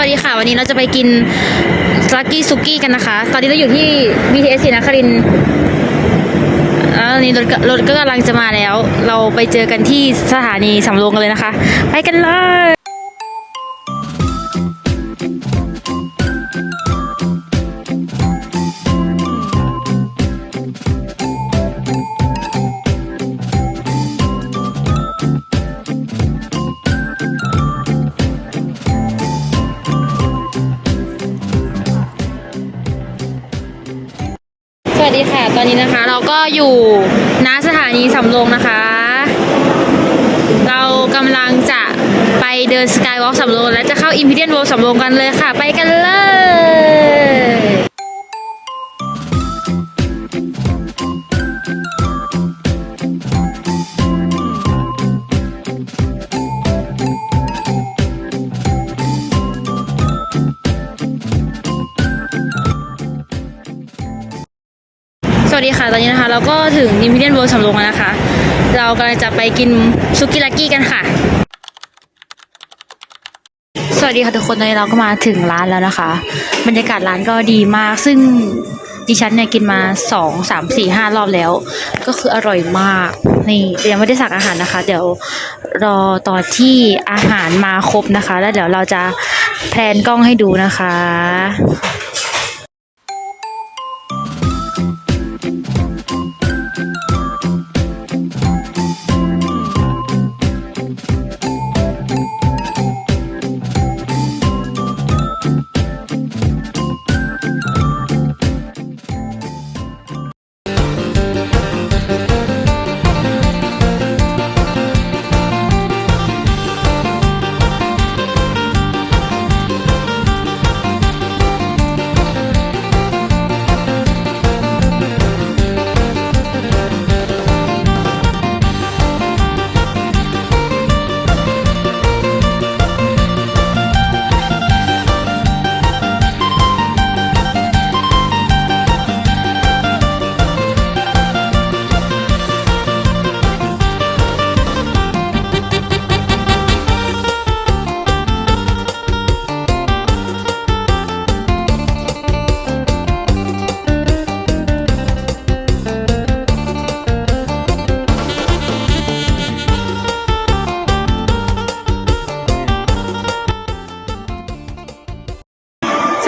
วัสดีค่ะ วันนี้เราจะไปกินลักกี้ซุกี้กันนะคะ ตอนนี้เราอยู่ที่ BTS ศรีนครินอันนี้รถรถก็กำลังจะมาแล้ว เราไปเจอกันที่สถานีสำโรงกันเลยนะคะ ไปกันเลย วัสดีค่ะ ตอนนี้นะคะ เราก็อยู่ณสถานีสำโรงนะคะ เรากำลังจะไปเดินสกายวอล์กสำโรงและจะเข้าอิมพีเรียนโวลสำโรงกันเลยค่ะ ไปกันเลย วัสดีค่ะ ตอนนี้นะคะ เราก็ถึงอิมพีเรียนโวสำโรงแล้วนะคะ เรากำลังจะไปกินซุกี้ลักกี้กันค่ะ สวัสดีค่ะทุกคนตอนนี้เราก็มาถึงร้านแล้วนะคะ บรรยากาศร้านก็ดีมาก ซึ่งดิฉันเนี่ยกินมาสองสามสี่ห้ารอบแล้ว ก็คืออร่อยมาก นี่ยังไม่ได้สั่งอาหารนะคะ เดี๋ยวรอตอนที่อาหารมาครบนะคะ แล้วเดี๋ยวเราจะแพลนกล้องให้ดูนะคะ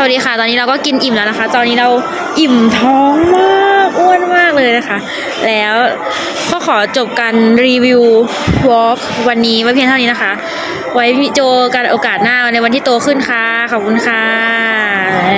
วัสดีค่ะ ตอนนี้เราก็กินอิ่มแล้วนะคะ ตอนนี้เราอิ่มท้องมากอ้วนมากเลยนะคะ แล้วก็ขอจบการรีวิววอล์กวันนี้ไว้เพียงเท่านี้นะคะ ไว้เจอกันโอกาสหน้าในวันที่โตขึ้นค่ะ ขอบคุณค่ะ